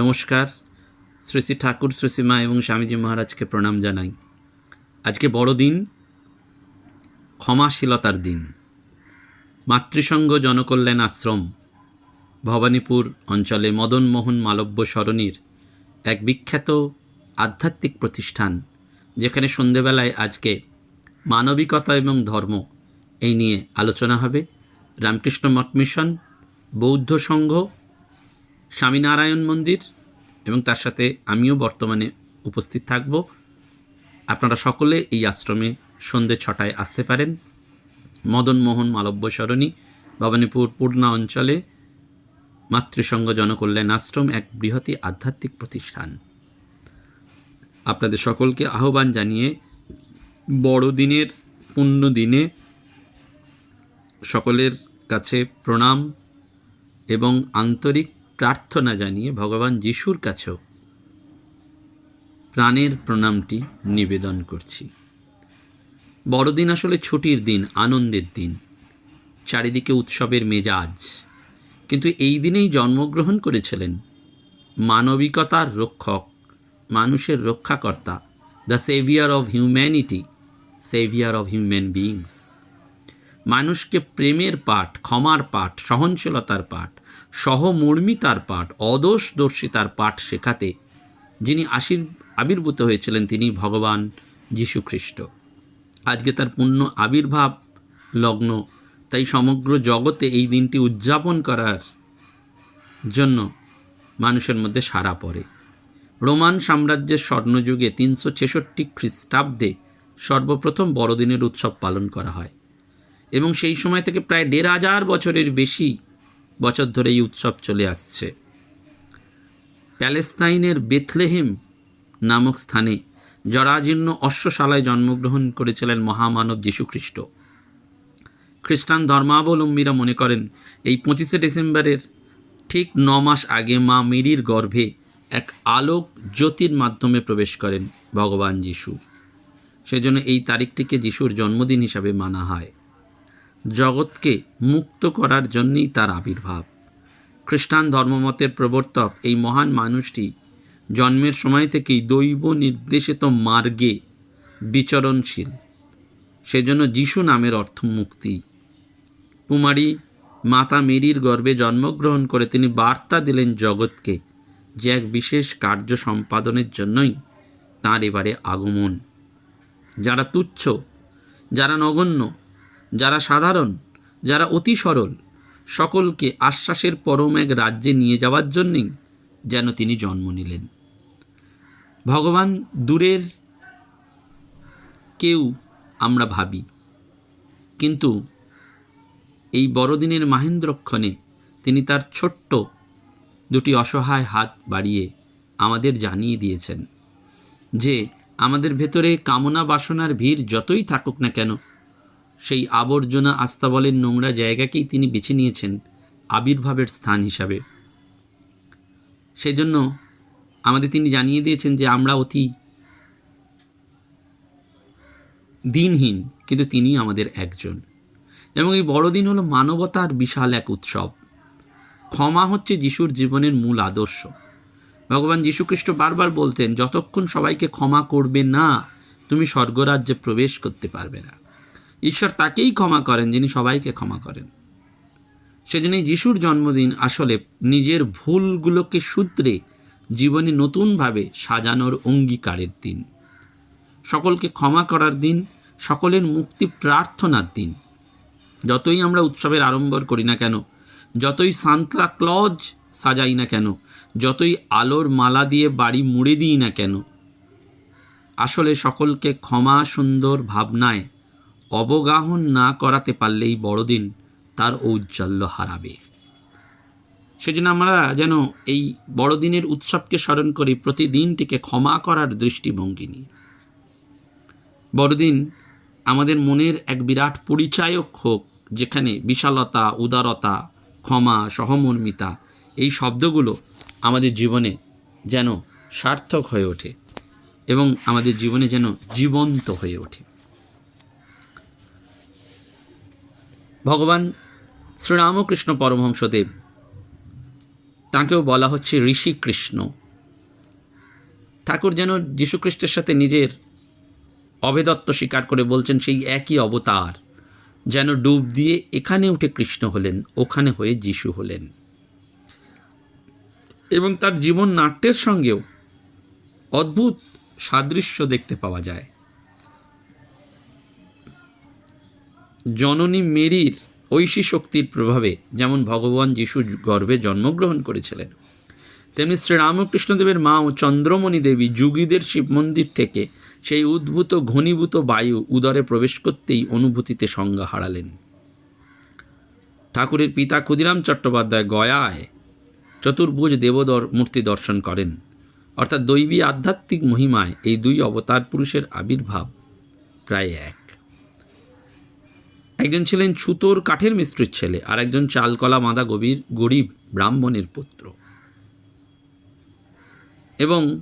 নমস্কার। শ্রী শ্রী ঠাকুর শ্রীসীমা এবং স্বামীজি মহারাজকে প্রণাম জানাই। আজকে বড়দিন ক্ষমাশীলতার দিন। মাতৃসংঘ জনকল্যাণ আশ্রম, ভবানীপুর অঞ্চলে মদন মোহন মালব্য সরণির এক বিখ্যাত আধ্যাত্মিক প্রতিষ্ঠান, যেখানে সন্ধেবেলায় আজকে মানবিকতা এবং ধর্ম এই নিয়ে আলোচনা হবে। রামকৃষ্ণ মঠ মিশন, বৌদ্ধ সংঘ স্বামীনারায়ণ মন্দির এবং তার সাথে আমিও বর্তমানে উপস্থিত থাকব। আপনারা সকলে এই আশ্রমে সন্ধে ছটায় আসতে পারেন। মদন মোহন মালব্য সরণি, ভবানীপুর, পূর্ণা অঞ্চলে মাতৃসংঘ জনকল্যাণ আশ্রম এক বৃহৎই আধ্যাত্মিক প্রতিষ্ঠান। আপনাদের সকলকে আহ্বান জানিয়ে বড়দিনের পুণ্য দিনে সকলের কাছে প্রণাম এবং আন্তরিক প্রার্থনা জানিয়ে ভগবান যিশুর কাছেও প্রাণের প্রণামটি নিবেদন করছি। বড়দিন আসলে ছুটির দিন, আনন্দের দিন। চারিদিকে উৎসবের মেজাজ। কিন্তু এই দিনেই জন্মগ্রহণ করেছিলেন মানবিকতার রক্ষক, মানুষের রক্ষাকর্তা the saviour of humanity saviour of human beings মানুষকে প্রেমের পাঠ, ক্ষমার পাঠ, সহনশীলতার পাঠ সহমর্মিতার পাঠ, অদোষদর্শিতার পাঠ শেখাতে যিনি আশীর, আবির্ভূত হয়েছিলেন তিনি ভগবান যীশুখ্রিস্ট আজকে তার পূর্ণ আবির্ভাব লগ্ন, তাই সমগ্র জগতে এই দিনটি উদযাপন করার জন্য মানুষের মধ্যে সারা পড়ে। রোমান সাম্রাজ্যের স্বর্ণযুগে তিনশো ছেষট্টি খ্রিস্টাব্দে সর্বপ্রথম বড়দিনের উৎসব পালন করা হয় এবং সেই সময় থেকে প্রায় দেড় হাজার বছরের বেশি বছর ধরে এই উৎসব চলে আসছে। প্যালেস্তাইনের বেথলেহেম নামক স্থানে জরাজীর্ণ অশ্বশালায় জন্মগ্রহণ করেছিলেন মহামানব যীশুখ্রিস্ট। খ্রিস্টান ধর্মাবলম্বীরা মনে করেন, এই পঁচিশে ডিসেম্বরের ঠিক ন মাস আগে মা মেরির গর্ভে এক আলোক জ্যোতির মাধ্যমে প্রবেশ করেন ভগবান যিশু। সেজন্য এই তারিখটিকে যিশুর জন্মদিন হিসাবে মানা হয়। জগৎকে মুক্ত করার জন্যই তার আবির্ভাব। খ্রিস্টান ধর্মমতের প্রবর্তক এই মহান মানুষটি জন্মের সময় থেকেই দৈব নির্দেশিত মার্গে বিচরণশীল। সেজন্য যিশু নামের অর্থ মুক্তি। কুমারী মাতা মেরির গর্ভে জন্মগ্রহণ করে তিনি বার্তা দিলেন জগৎকে যে এক বিশেষ কার্য সম্পাদনের জন্যই তাঁর এবারে আগমন। যারা তুচ্ছ, যারা নগণ্য যারা সাধারণ, যারা অতি সরল, সকলকে আশ্বাসের পরম এক রাজ্যে নিয়ে যাওয়ার জন্যই যেন তিনি জন্ম নিলেন। ভগবান দূরের কেউ আমরা ভাবি, কিন্তু এই বড়দিনের মাহেন্দ্রক্ষণে তিনি তার ছোট্ট দুটি অসহায় হাত বাড়িয়ে আমাদের জানিয়ে দিয়েছেন যে আমাদের ভেতরে কামনা বাসনার ভিড় যতই থাকুক না কেন সেই আবর্জনা আস্তাবলের নোংরা জায়গাকেই তিনি বেছে নিয়েছেন আবির্ভাবের স্থান হিসাবে। সেজন্য আমাদের তিনি জানিয়ে দিয়েছেন যে আমরা অতি দিনহীন, কিন্তু তিনি আমাদের একজন। এবং এই বড়দিন হলো মানবতার বিশাল এক উৎসব। ক্ষমা হচ্ছে যিশুর জীবনের মূল আদর্শ। ভগবান যীশুখ্রিস্ট বারবার বলতেন, যতক্ষণ সবাইকে ক্ষমা করবে না, তুমি স্বর্গরাজ্যে প্রবেশ করতে পারবে না। ঈশ্বর তাকেই ক্ষমা করেন যিনি সবাইকে ক্ষমা করেন। সেজন্য যিশুর জন্মদিন আসলে নিজের ভুলগুলোকে সূত্রে জীবনে নতুনভাবে সাজানোর অঙ্গীকারের দিন। সকলকে ক্ষমা করার দিন, সকলের মুক্তি প্রার্থনার দিন। যতই আমরা উৎসবের আড়ম্বর করি না কেন, যতই সান্তা ক্লজ সাজাই না কেন, যতই আলোর মালা দিয়ে বাড়ি মুড়ে দিই না কেন, আসলে সকলকে ক্ষমা সুন্দর ভাবনায় অবগাহন না করাতে পারলেই বড়দিন তার ঔজ্জ্বল্য হারাবে। সেজন্য আমরা যেন এই বড়দিনের উৎসবকে স্মরণ করি, প্রতিদিনটিকে ক্ষমা করার দৃষ্টিভঙ্গি নিয়ে বড়দিন আমাদের মনের এক বিরাট পরিচায়ক হোক, যেখানে বিশালতা, উদারতা, ক্ষমা, সহমর্মিতা, এই শব্দগুলো আমাদের জীবনে যেন সার্থক হয়ে ওঠে এবং আমাদের জীবনে যেন জীবন্ত হয়ে ওঠে। ভগবান শ্রীরামকৃষ্ণ পরমহংসদেব, তাঁকেও বলা হচ্ছে ঋষি কৃষ্ণ ঠাকুর যেন যীশুখ্রিস্টের সাথে নিজের অভেদত্ব স্বীকার করে বলছেন, সেই একই অবতার যেন ডুব দিয়ে এখানে উঠে কৃষ্ণ হলেন, ওখানে হয়ে যিশু হলেন। এবং তার জীবন নাট্যের সঙ্গেও অদ্ভুত সাদৃশ্য দেখতে পাওয়া যায়। জননী মেরির ঐশী শক্তির প্রভাবে যেমন ভগবান যিশু গর্ভে জন্মগ্রহণ করেছিলেন, তেমনি শ্রীরামকৃষ্ণদেবের মা ও চন্দ্রমণি দেবী যুগীদের শিব মন্দির থেকে সেই উদ্ভূত, ঘনীভূত বায়ু উদরে প্রবেশ করতেই অনুভূতিতে সংজ্ঞা হারালেন। ঠাকুরের পিতা ক্ষুদিরাম চট্টোপাধ্যায় গয়ায় চতুর্ভুজ দেবদর মূর্তি দর্শন করেন। অর্থাৎ দৈবী আধ্যাত্মিক মহিমায় এই দুই অবতার পুরুষের আবির্ভাব প্রায় এক। একজন ছিলেন ছুতোর কাঠের মিস্ত্রির ছেলে আর একজন চালকলা মাদা গভীর গরিব ব্রাহ্মণের পুত্র। এবং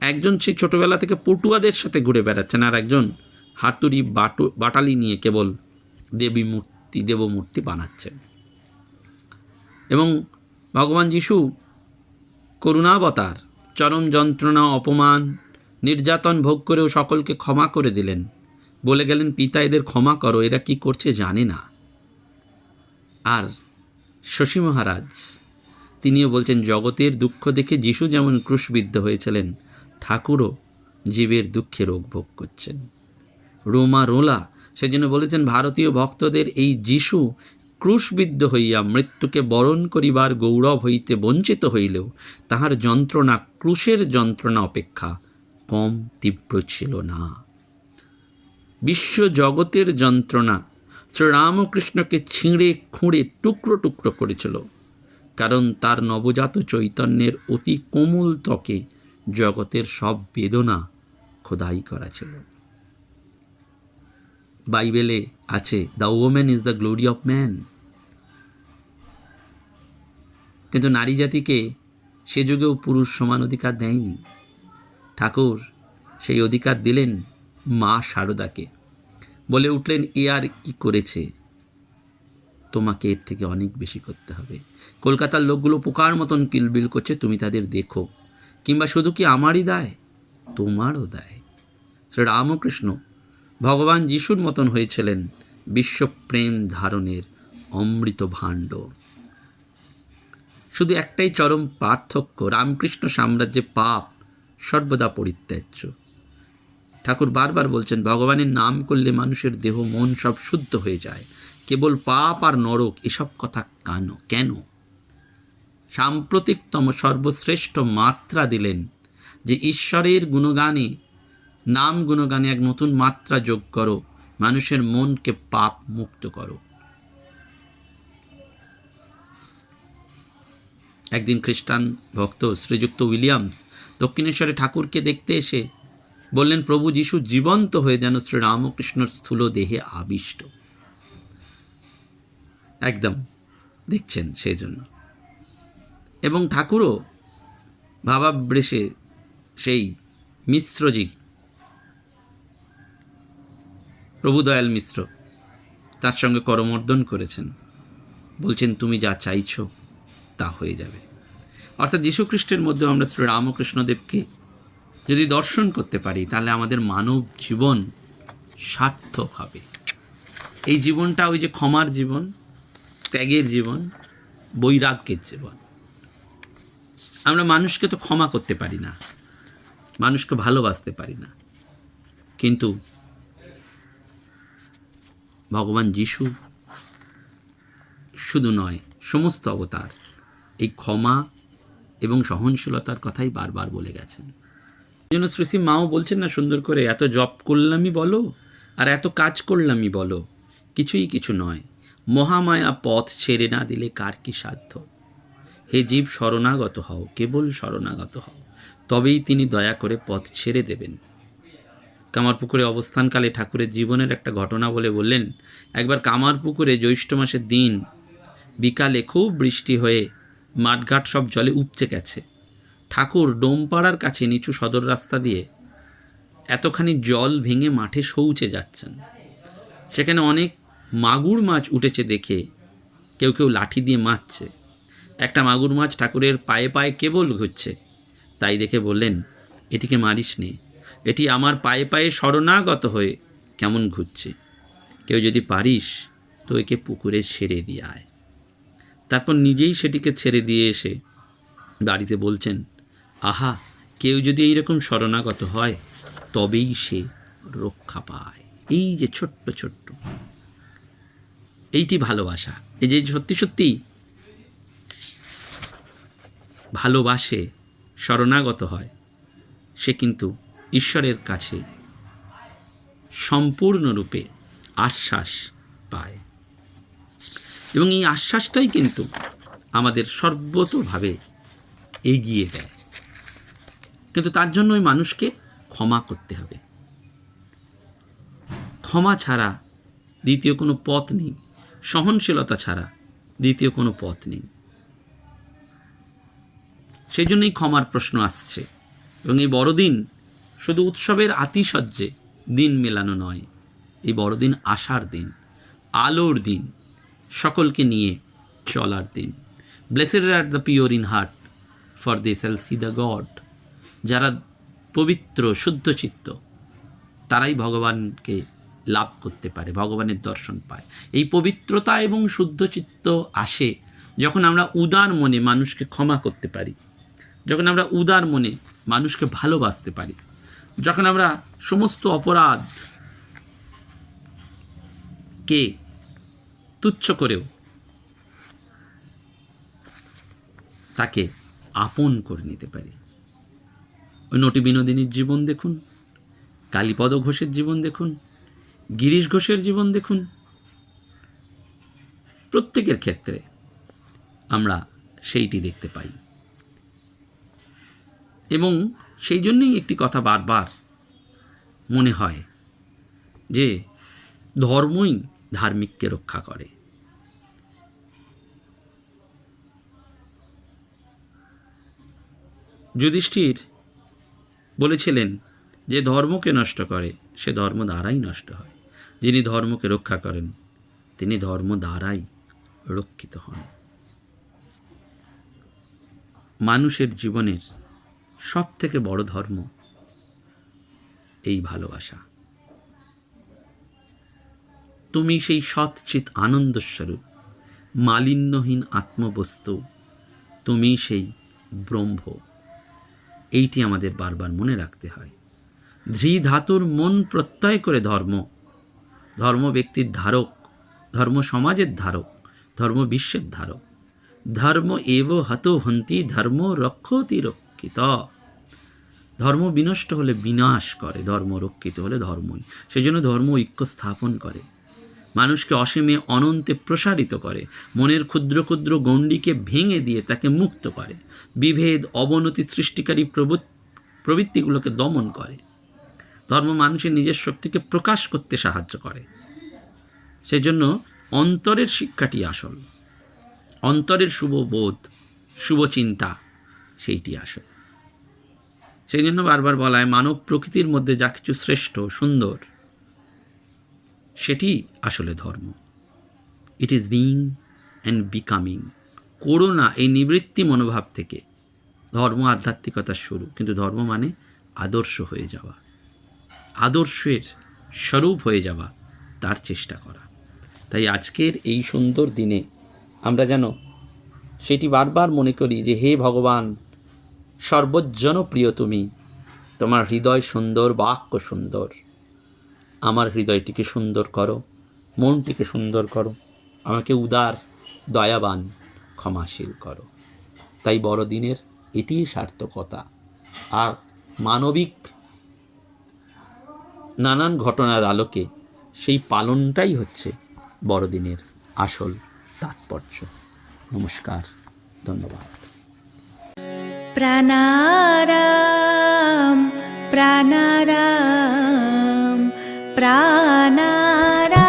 একজন সে ছোটোবেলা থেকে পটুয়াদের সাথে ঘুরে বেড়াচ্ছেন আর একজন হাতুড়ি বাটু, বাটালি নিয়ে কেবল দেবী মূর্তি, দেবমূর্তি বানাচ্ছেন। এবং ভগবান যিশু করুণাবতার, চরম যন্ত্রণা, অপমান, নির্যাতন ভোগ করেও সকলকে ক্ষমা করে দিলেন। বলে গেলেন, পিতা, এদের ক্ষমা করো, এরা কি করছে জানে না। আর শশী মহারাজ, তিনিও বলছেন, জগতের দুঃখ দেখে যিশু যেমন ক্রুশবিদ্ধ হয়েছিলেন, ঠাকুরও জীবের দুঃখে রোগ ভোগ করছেন। রোমা রোলা সেজন্য বলেছেন, ভারতীয় ভক্তদের এই যিশু ক্রুশবিদ্ধ হইয়া মৃত্যুকে বরণ করিবার গৌরব হইতে বঞ্চিত হইলেও, তাহার যন্ত্রণা, ক্রুশের যন্ত্রণা অপেক্ষা কম, তীব্র ছিল না। বিশ্ব জগতের যন্ত্রণা শ্রীরামকৃষ্ণকে ছিঁড়ে খুঁড়ে টুকরো টুকরো করেছিল, কারণ তার নবজাত চৈতন্যের অতি কোমল ত্বকে জগতের সব বেদনা খোদাই করা ছিল। বাইবেলে আছে the woman is the glory of man কিন্তু নারী জাতিকে সে যুগেও পুরুষ সমান অধিকার দেয়নি। ঠাকুর সেই অধিকার দিলেন মা শারদাকে বলে উঠলেন, এ আর কি করেছে? তোমাকে এর থেকে অনেক বেশি করতে হবে। কলকাতার লোকগুলো পোকার মতন কিলবিল করছে, তুমি তাদের দেখো। কিংবা শুধু কি আমারই দায়? তোমারও দায়। শ্রী রামকৃষ্ণ ভগবান যিশুর মতন হয়েছিলেন বিশ্বপ্রেম ধারণের অমৃত ভাণ্ড। শুধু একটাই চরম পার্থক্য, রামকৃষ্ণ সাম্রাজ্যে পাপ সর্বদা পরিত্যাজ্য। ঠাকুর বারবার বলছেন, ভগবানের নাম করলে মানুষের দেহ, মন সব শুদ্ধ হয়ে যায়। কেবল পাপ আর নরক, এসব কথা কেন? কেন? সাম্প্রতিকতম সর্বশ্রেষ্ঠ মাত্রা দিলেন যে, ঈশ্বরের গুণগানে, নাম গুণগানে এক নতুন মাত্রা যোগ করো, মানুষের মনকে পাপ মুক্ত করো। একদিন খ্রিস্টান ভক্ত শ্রীযুক্ত উইলিয়ামস দক্ষিণেশ্বরে ঠাকুরকে দেখতে এসে বললেন, প্রভু যিশু জীবন্ত হয়ে যেন শ্রীরামকৃষ্ণর স্থূল দেহে আবিষ্ট। একদম, দেখছেন সেই জন্য। এবং ঠাকুরও ভাবাব্রেশে সেই মিশ্রজি, প্রভুদয়াল মিশ্র, তার সঙ্গে করমর্দন করেছেন। বলছেন, তুমি যা চাইছো তা হয়ে যাবে। অর্থাৎ যীশুখ্রিস্টের মধ্যে আমরা শ্রী রামকৃষ্ণদেবকে যদি দর্শন করতে পারি, তাহলে আমাদের মানব জীবন সার্থক হবে। এই জীবনটা ওই যে ক্ষমার জীবন, ত্যাগের জীবন, বৈরাগ্যের জীবন। আমরা মানুষকে তো ক্ষমা করতে পারি না, মানুষকে ভালোবাসতে পারি না। কিন্তু ভগবান যিশু শুধু নয়, সমস্ত অবতার এই ক্ষমা এবং সহনশীলতার কথাই বারবার বলে গেছেন। জন্য শ্রীশ্রী মাও বলছেন না সুন্দর করে, এত জপ করলামই বলো আর এত কাজ করলামই বলো। কিছুই কিছু নয়। মহামায়া পথ ছেড়ে না দিলে কার কি সাধ্য? হে জীব, শরণাগত হও, কেবল শরণাগত হও। তবেই তিনি দয়া করে পথ ছেড়ে দেবেন। কামারপুকুরে অবস্থানকালে ঠাকুরের জীবনের একটা ঘটনা বলে বললেন, একবার কামারপুকুরে জ্যৈষ্ঠ মাসের দিন বিকালে খুব বৃষ্টি হয়ে মাঠঘাট সব জলে উপচে গেছে। ঠাকুর ডোমপাড়ার কাছে নিচু সদর রাস্তা দিয়ে এতখানি জল ভেঙে মাঠে শৌচে যাচ্ছেন। সেখানে অনেক মাগুর মাছ উঠেছে দেখে কেউ কেউ লাঠি দিয়ে মারছে। একটা মাগুর মাছ ঠাকুরের পায়ে পায়ে কেবল ঘুরছে। তাই দেখে বললেন, এটিকে মারিস নে। এটি আমার পায়ে পায়ে শরণাগত হয়ে কেমন ঘুরছে। কেউ যদি পারিস তো একে পুকুরে ছেড়ে দিয়ে আয় তারপর নিজেই সেটিকে ছেড়ে দিয়ে এসে বাড়িতে বলছেন আহা, কেউ যদি এইরকম শরণাগত হয়, তবেই সে রক্ষা পায়। এই যে ছোট্ট ছোট্ট। এইটি ভালোবাসা। এই যে সত্যি সত্যি ভালোবাসে, শরণাগত হয়, সে কিন্তু ঈশ্বরের কাছে সম্পূর্ণরূপে আশ্বাস পায়। এবং এই আশ্বাসটাই কিন্তু আমাদের সর্বতভাবে এগিয়ে দেয়। কিন্তু তার জন্য ওই মানুষকে ক্ষমা করতে হবে। ক্ষমা ছাড়া দ্বিতীয় কোনো পথ নেই। সহনশীলতা ছাড়া দ্বিতীয় কোনো পথ নেই। সেই জন্যই ক্ষমার প্রশ্ন আসছে এবং এই বড়দিন শুধু উৎসবের আতিশয্যে দিন মেলানো নয়, এই বড়দিন আশার দিন, আলোর দিন, সকলকে নিয়ে চলার দিন। Blessed are the pure in heart for they shall see the god যারা পবিত্র, শুদ্ধ চিত্ত, তারাই ভগবানকে লাভ করতে পারে, ভগবানের দর্শন পায়। এই পবিত্রতা এবং শুদ্ধ চিত্ত আসে যখন আমরা উদার মনে মানুষকে ক্ষমা করতে পারি, যখন আমরা উদার মনে মানুষকে ভালোবাসতে পারি, যখন আমরা সমস্ত অপরাধ কে তুচ্ছ করেও তাকে আপন করে নিতে পারি। নটি বিনোদিনীর জীবন দেখুন, কালীপদ ঘোষের জীবন দেখুন, গিরিশ ঘোষের জীবন দেখুন। প্রত্যেকের ক্ষেত্রে আমরা সেইটি দেখতে পাই। এবং সেই জন্যই একটি কথা বারবার মনে হয় যে ধর্মই ধার্মিককে রক্ষা করে। যুধিষ্ঠির বলেছিলেন যে ধর্মকে নষ্ট করে, সে ধর্ম দ্বারাই নষ্ট হয়। যিনি ধর্মকে রক্ষা করেন, তিনি ধর্ম দ্বারাই রক্ষিত হন। মানুষের জীবনের সব থেকে বড় ধর্ম এই ভালোবাসা। তুমি সেই সৎচিত আনন্দস্বরূপ, মালিন্যহীন আত্মবস্তু, তুমি সেই ব্রহ্ম। এইটি আমাদের বারবার মনে রাখতে হয়। ধৃ ধাতুর মন প্রত্যয় করে ধর্ম। ধর্ম ব্যক্তির ধারক, ধর্ম সমাজের ধারক, ধর্ম বিশ্বের ধারক। ধর্ম এব হত হন্তি, ধর্ম রক্ষতি রক্ষিত। ধর্ম বিনষ্ট হলে বিনাশ করে, ধর্ম রক্ষিত হলে ধর্মই। সেই জন্য ধর্ম ঐক্য স্থাপন করে। মানুষকে অসীমে অনন্তে প্রসারিত করে, মনের ক্ষুদ্র ক্ষুদ্র গণ্ডিকে ভেঙে দিয়ে তাকে মুক্ত করে, বিভেদ, অবনতি সৃষ্টিকারী প্রবৃত প্রবৃত্তিগুলোকে দমন করে। ধর্ম মানুষের নিজের শক্তিকে প্রকাশ করতে সাহায্য করে। সেই জন্য অন্তরের শিক্ষাটি আসল। অন্তরের শুভ বোধ, শুভ চিন্তা, সেইটি আসল। সেই জন্য বারবার বলা হয়, মানব প্রকৃতির মধ্যে যা কিছু শ্রেষ্ঠ, সুন্দর সেটি আসলে ধর্ম। It is being and becoming corona এই নিবৃত্তি মনোভাব থেকে ধর্ম আধ্যাত্মিকতার শুরু। কিন্তু ধর্ম মানে আদর্শ হয়ে যাওয়া। আদর্শের স্বরূপ হয়ে যাওয়া, তার চেষ্টা করা। তাই আজকের এই সুন্দর দিনে আমরা যেন সেটি বারবার মনে করি যে, হে ভগবান, সর্বজনপ্রিয় তুমি। তোমার হৃদয় সুন্দর, বাক্য সুন্দর। আমার হৃদয়টিকে সুন্দর করো, মনটিকে সুন্দর করো, আমাকে উদার, দয়াবান, ক্ষমাশীল করো। তাই বড়দিনের এটিই সার্থকতা। আর মানবিক নানান ঘটনার আলোকে সেই পালনটাই হচ্ছে বড়দিনের আসল তাৎপর্য। নমস্কার, ধন্যবাদ। প্রাণারাম প্রাণারাম प्राणा